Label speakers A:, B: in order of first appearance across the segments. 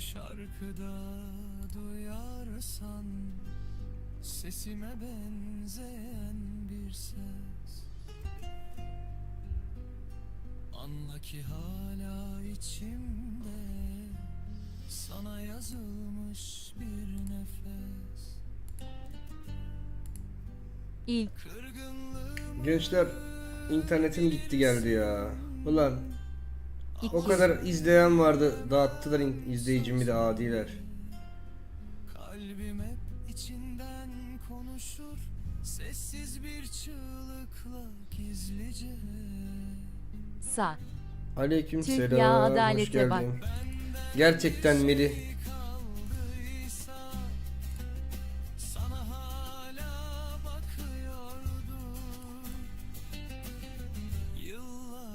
A: şarkıda duyarsan Sesime benzeyen bir ses. Anla ki hala içimde Sana yazılmış bir nefes.
B: İlk.
C: Gençler internetim gitti geldi ya. Ulan o kadar izleyen vardı dağıttılar izleyicimi de adiler.
A: Kalbim hep içinden konuşur Sessiz bir çığlıkla gizlice
B: sağ.
C: Aleyküm
B: Tüh
C: selam.
B: ya,
C: hoş
B: adalete
C: geldin.
B: bak.
C: Gerçekten Melih.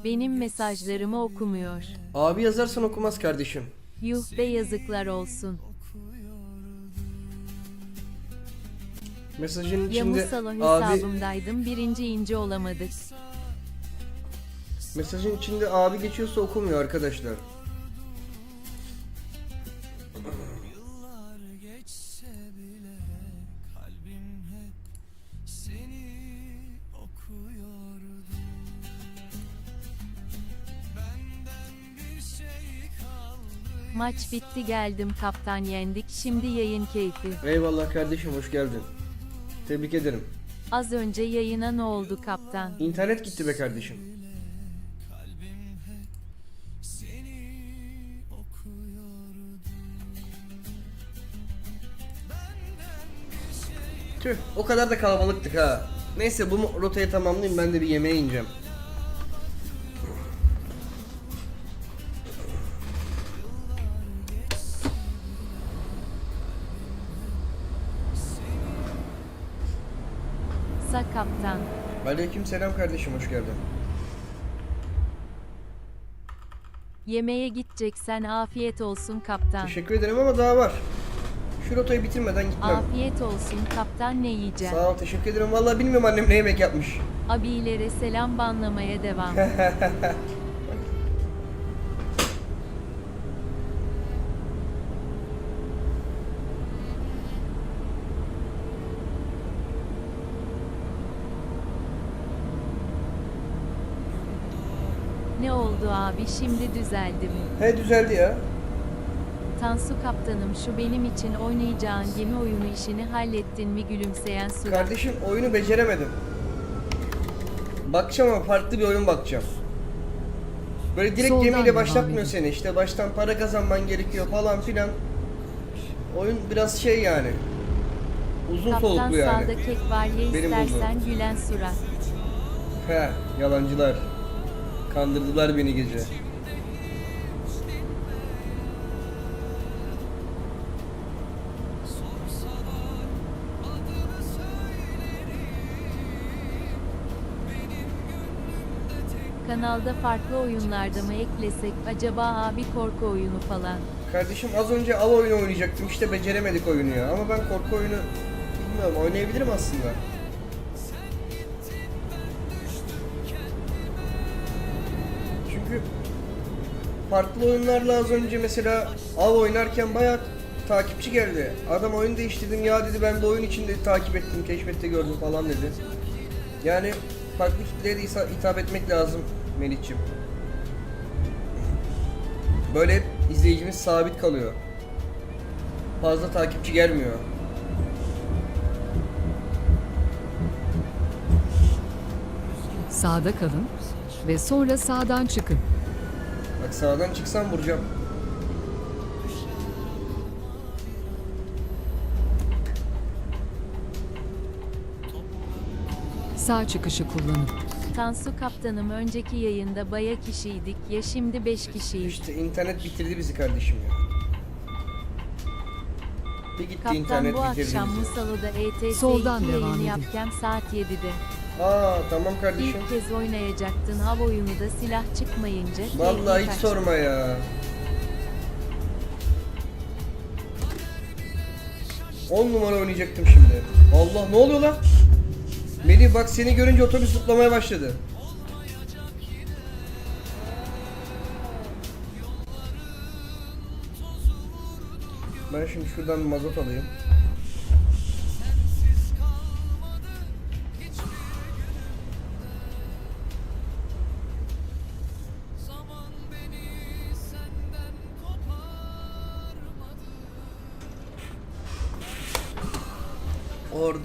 B: Benim mesajlarımı okumuyor.
C: Abi yazarsan okumaz kardeşim.
B: Yuh be yazıklar olsun.
C: Mesajın içinde
B: Musalo
C: abi
B: hesabımdaydım birinci inci olamadık.
C: mesajın içinde abi geçiyorsa okumuyor arkadaşlar.
B: Maç bitti geldim kaptan yendik şimdi yayın keyfi.
C: Eyvallah kardeşim hoş geldin. Tebrik ederim.
B: Az önce yayına ne oldu kaptan?
C: İnternet gitti be kardeşim. Tüh o kadar da kalabalıktık ha. Neyse bu rotayı tamamlayayım ben de bir yemeğe ineceğim. Aleyküm selam kardeşim hoş geldin.
B: Yemeğe gideceksen afiyet olsun kaptan.
C: Teşekkür ederim ama daha var. Şu rotayı bitirmeden gitmem.
B: Afiyet olsun kaptan ne yiyeceksin?
C: Sağ ol teşekkür ederim. Vallahi bilmiyorum annem ne yemek yapmış.
B: Abilere selam banlamaya devam. ne oldu abi şimdi düzeldi mi?
C: He düzeldi ya.
B: Tansu kaptanım şu benim için oynayacağın gemi oyunu işini hallettin mi gülümseyen surat.
C: Kardeşim oyunu beceremedim. Bakacağım ama farklı bir oyun bakacağım. Böyle direkt
B: Soldan
C: gemiyle başlatmıyor seni. İşte baştan para kazanman gerekiyor falan filan. Oyun biraz şey yani. Uzun
B: Kaptan
C: soluklu yani.
B: sağda kek var ye
C: Benim
B: istersen gülen surat.
C: He yalancılar. Kandırdılar beni gece.
B: Kanalda farklı oyunlarda mı eklesek acaba abi korku oyunu falan.
C: Kardeşim az önce av oyunu oynayacaktım işte beceremedik oyunu ya. Ama ben korku oyunu bilmiyorum oynayabilirim aslında. Farklı oyunlarla az önce mesela av oynarken bayağı takipçi geldi. Adam oyun değiştirdim ya dedi ben de oyun içinde takip ettim, keşfette gördüm falan dedi. Yani farklı kitleye de hitap etmek lazım Melih'ciğim. Böyle izleyicimiz sabit kalıyor. Fazla takipçi gelmiyor.
D: Sağda kalın ve sonra sağdan çıkın.
C: Bak sağdan çıksam vuracağım.
D: Sağ çıkışı kullanın.
B: Tansu kaptanım önceki yayında baya kişiydik ya şimdi 5 kişiyiz.
C: İşte internet bitirdi bizi kardeşim ya. Bir gitti
B: Kaptan
C: internet
B: bu
C: bitirdi
B: akşam
C: bizi.
B: Musalo'da ETS
D: Soldan
B: 2
D: devam
B: yayını
D: edin.
B: yapacağım saat 7'de.
C: Aa tamam kardeşim.
B: İlk kez oynayacaktın av oyunu da silah çıkmayınca.
C: Vallahi hiç
B: kaçtı.
C: sorma ya. 10 numara oynayacaktım şimdi. Allah ne oluyor lan? Melih bak seni görünce otobüs zıplamaya başladı. Ben şimdi şuradan mazot alayım.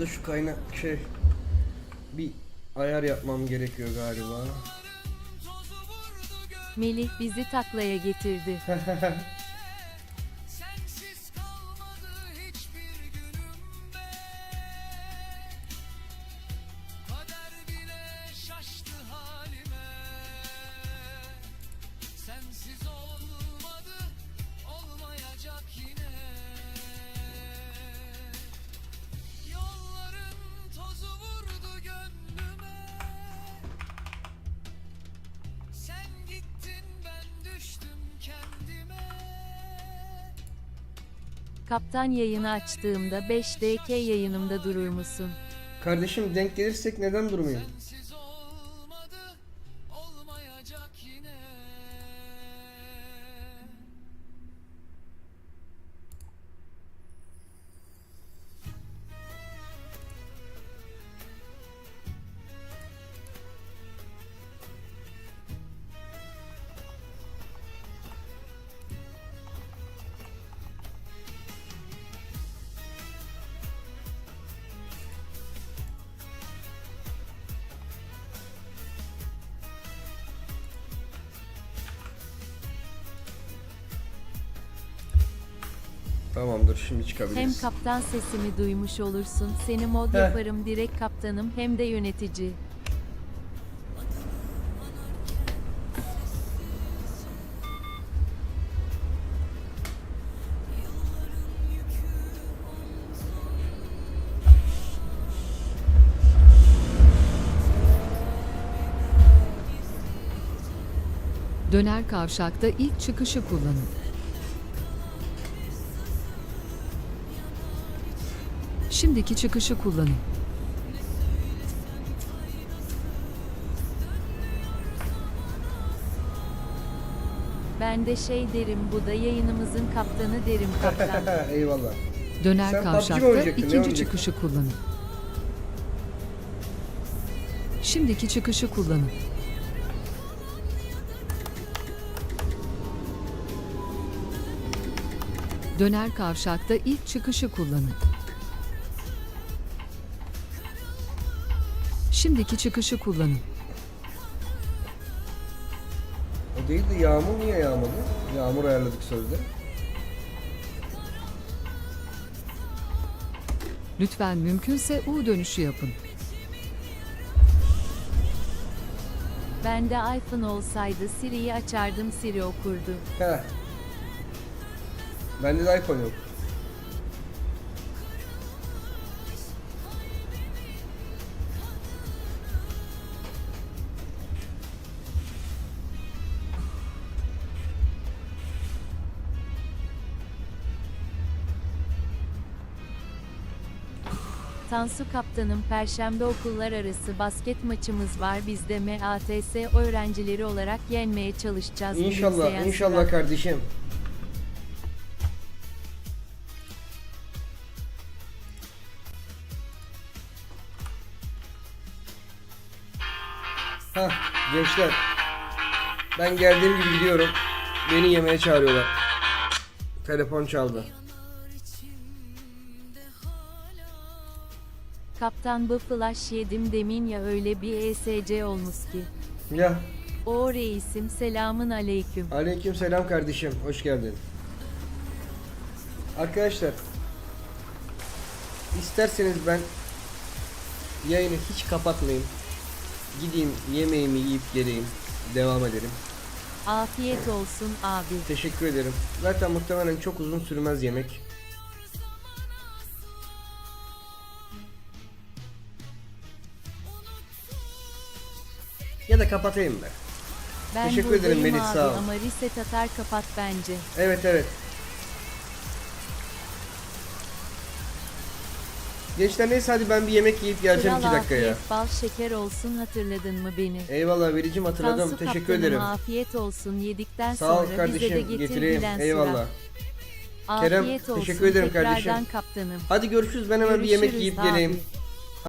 C: Orada şu kaynak şey bir ayar yapmam gerekiyor galiba.
B: Melih bizi taklaya getirdi. Kaptan yayını açtığımda 5DK yayınımda durur musun?
C: Kardeşim denk gelirsek neden durmayayım? Tamamdır şimdi
B: Hem
C: çıkabiliriz.
B: kaptan sesimi duymuş olursun. Seni mod
C: Heh.
B: yaparım direkt kaptanım hem de yönetici.
D: Döner kavşakta ilk çıkışı kullanın. Şimdiki çıkışı kullanın.
B: Ben de şey derim bu da yayınımızın kaptanı derim kaptan.
C: Eyvallah.
D: Döner
C: Sen PUBG mi
D: kavşakta
C: oynayacaktın, ne
D: ikinci
C: oynayacaktın?
D: çıkışı kullanın. Şimdiki çıkışı kullanın. Döner kavşakta ilk çıkışı kullanın. Şimdiki çıkışı kullanın.
C: O değil de yağmur niye yağmadı? Yağmur ayarladık sözde.
D: Lütfen mümkünse U dönüşü yapın.
B: Ben de iPhone olsaydı Siri'yi açardım Siri okurdu.
C: Heh. Bende de iPhone yok.
B: Tansu kaptanım perşembe okullar arası basket maçımız var biz de MATS öğrencileri olarak yenmeye çalışacağız.
C: İnşallah, inşallah
B: Sıra.
C: kardeşim. Hah, gençler. Ben geldiğim gibi gidiyorum. Beni yemeğe çağırıyorlar. Telefon çaldı.
B: Kaptan bu flash yedim demin ya öyle bir ESC olmuş ki.
C: Ya,
B: O reisim selamın aleyküm.
C: aleyküm selam kardeşim. Hoş geldin. Arkadaşlar, isterseniz ben yayını hiç kapatmayayım. Gideyim yemeğimi yiyip geleyim. Devam edelim.
B: Afiyet olsun abi.
C: Teşekkür ederim. Zaten muhtemelen çok uzun sürmez yemek. Ya da kapatayım ben.
B: Ben
C: Teşekkür ederim
B: buradayım
C: Melih,
B: abi
C: sağ ol.
B: ama reset atar kapat bence.
C: Evet evet. Gençler neyse hadi ben bir yemek yiyip geleceğim
B: Kral
C: 2 dakikaya.
B: afiyet bal şeker olsun hatırladın mı beni?
C: Eyvallah vericim hatırladım.
B: Tansu
C: Teşekkür
B: kaptanım
C: ederim.
B: afiyet olsun yedikten
C: Sağ ol
B: sonra bize de
C: kardeşim.
B: getir
C: Getireyim.
B: bilen
C: Eyvallah. Kerem,
B: Afiyet olsun
C: teşekkür ederim
B: tekrardan
C: kardeşim.
B: kaptanım.
C: Hadi görüşürüz ben hemen bir yemek
B: Görüşürüz
C: yiyip
B: abi.
C: geleyim.